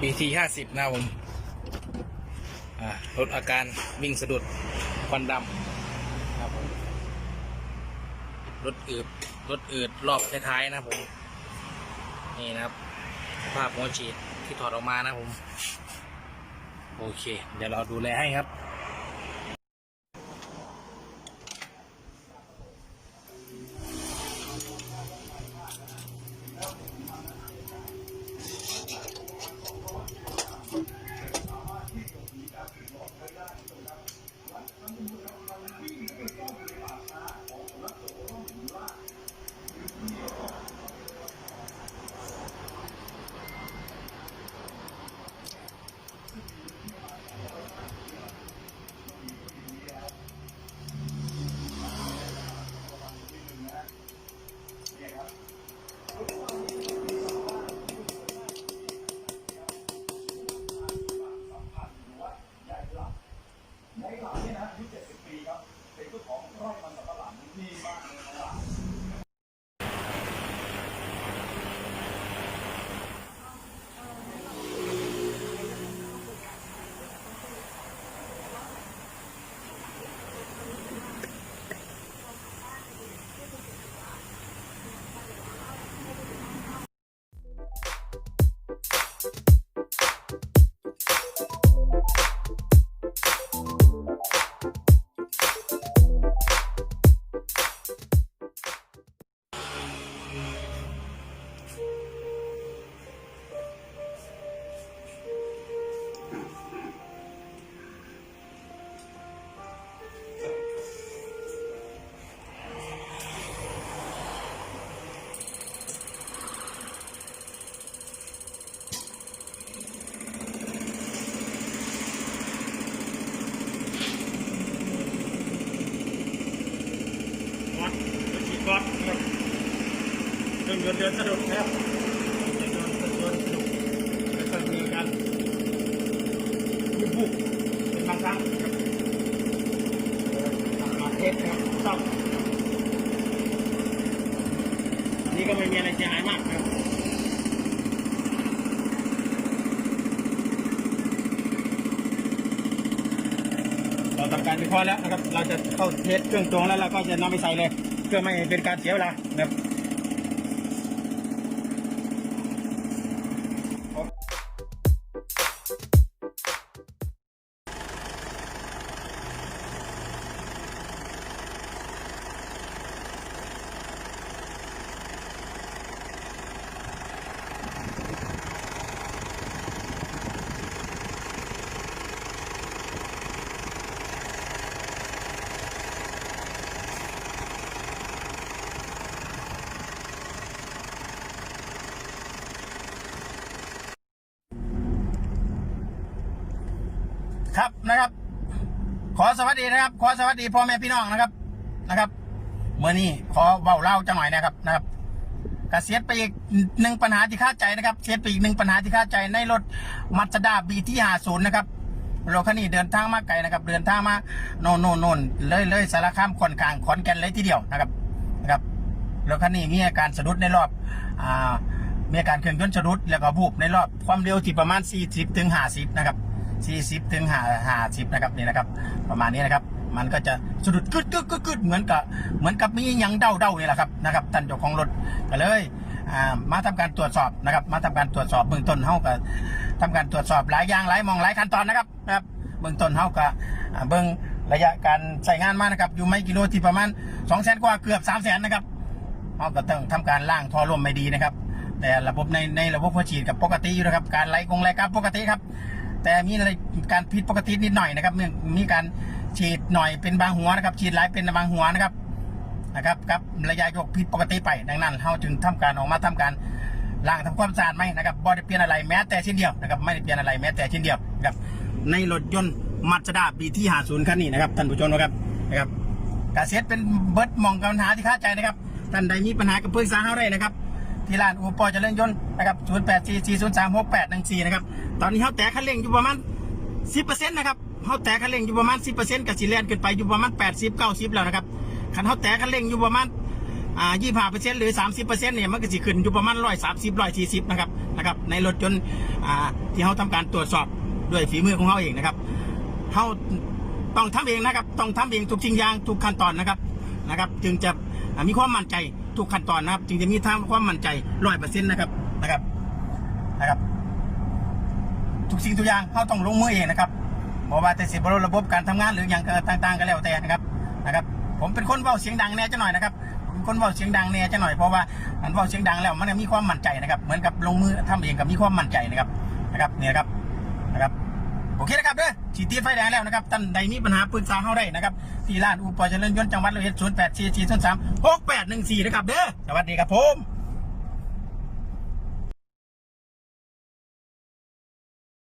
ปีที่ห้าสิบนะผมลดอาการวิ่งสะดุดควันดำครับผมรถอืดรถอืดรอบท้ายๆนะผม นี่นะครับสภาพหัวฉีดที่ถอดออกมานะผม โอเค เดี๋ยวเราดูแลให้ครับ ก๊อตครับเดินเดินเดินสะดุดครับเดินเดินเดินสะดุดแล้วก็มีการบุบบุบเป็นบางครั้งครับเอ่อมาเทสครับซ่อมอันนี่ก็ไม่มีอะไรเสียหายมากครับเราทำการวิเคราะห์แล้วนะครับ เราจะเข้าเทสเครื่องตรงแล้วเราก็จะนำไปใส่เลย พื่อไม่เป็นการเสียเวลานะครับ ครับนะครับ ขอสวัสดีนะครับ ขอสวัสดีพ่อแม่พี่น้องนะครับนะครับเมื่อนี้ขอเบาเล่าจังหน่อยนะครับนะครับกเสียดไปอีกหนึ่งปัญหาที่คาใจนะครับเสียดไปอีกหนึ่งปัญหาที่คาใจในรถมัตดาบีที่หาศูนย์นะครับรถคันนี้เดินทางมาไกลนะครับ เดินทางมาโน่นโน่นโน่นเลยเลยสารคามขอนกลางขอนแก่นเลยทีเดียวนะครับนะครับรถคันนี้มีอาการสะดุดในรอบอ่ามีอาการเครื่องยนต์สะดุดแล้วก็บูบในรอบความเร็วที่ประมาณ 40ถึง50นะครับ 40ถึง50นะครับนี่นะครับ ประมาณนี้นะครับ มันก็จะสะดุดกึดกึดกึดกึดเหมือนกับเหมือนกับมียังเด้าเด้านี่แหละครับนะครับท่านเจ้าของรถก็เลยมาทำการตรวจสอบนะครับ มาทำการตรวจสอบเบื้องต้นเฮาก็ทำการตรวจสอบหลายอย่างหลายมองหลายขั้นตอนนะครับนะครับเบื้องต้นเฮาก็เบื้องระยะการใช้งานมานะครับ อยู่ไม่กิโลที่ประมาณ2 0 0 0 0กว่าเกือบ 3 0 0 0 0นะครับเราก็ต้องทำการล่างท่อลมไม่ดีนะครับ แต่ระบบในในระบบหัวฉีดกับปกติอยู่นะครับ การไหลกงไหลกราฟปกติครับ แต่มีอะไรการผิดปกตินิดหน่อยนะครับมีมีการฉีดหน่อยเป็นบางหัวนะครับ ฉีดหลายเป็นบางหัวนะครับนะครับกับระยะยกผิดปกติไปดังนั้นเราจึงทำการออกมาทำการล้างทำความสะอาดไหมนะครับบ่ได้เปลี่ยนอะไรแม้แต่ชิ้นเดียวนะครับไม่ได้เปลี่ยนอะไรแม้แต่ชิ้นเดียวนะครับในรถยนต์มัตด้าบีที่หาศูนย์คันนี้นะครับท่านผู้ชมนะครับนะครับกาเซ็ตเป็นเบิร์ดมองปัญหาที่คาใจนะครับท่านใดมีปัญหากับปรึกษาเขาได้นะครับ ที่ร้านอูปอเจริญยนต์นะครับ0 8 4 4 0 3 6 8 1 4นะครับ ตอนนี้เขาแตะคันเร่งอยู่ประมาณ10%นะครับเขาแตะคันเร่งอยู่ประมาณ10%กับสีแลนขึ้นไปอยู่ประมาณ80 90แล้วนะครับคันเขาแตะคันเร่งอยู่ประมาณอ่า25%หรือ30%เนี่ยมันก็สิขึ้นอยู่ประมาณ130 140นะครับนะครับ ในรถยนต์อ่าที่เขาทำการตรวจสอบด้วยฝีมือของเขาเองนะครับเขาต้องทำเองนะครับ ต้องทำเองทุกสิ่งอย่างทุกขั้นตอนนะครับนะครับ จึงจะมีความมั่นใจ ทุกขั้นตอนนะครับ จึงจะมีทางความมั่นใจร้อยเปอร์เซ็นต์นะครับนะครับนะครับ ทุกสิ่งทุกอย่างเขาต้องลงมือเองนะครับบอกว่าแต่สิบระบบการทำงานหรืออย่างต่างๆก็แล้วแต่นะครับนะครับ ผมเป็นคนเว้าเสียงดังแน่จะหน่อยนะครับคนเว้าเสียงดังแน่จะหน่อยเพราะว่าอันเว้าเสียงดังแล้วมันมีความมั่นใจนะครับ เหมือนกับลงมือทำเองกับมีความมั่นใจนะครับนะครับเนี่ยครับนะครับ โอเคนะครับเด้อฉีดตีไฟแดงแล้วนะครับท่านใดมีปัญหาปรึกษาเข้าได้นะครับที่ร้านอุปกรณ์เจริญยนต์จังหวัดระยองศูนย์แปดสี่สี่ศูนย์สามหกแปดหนึ่งสี่นะครับเด้อสวัสดีครับผม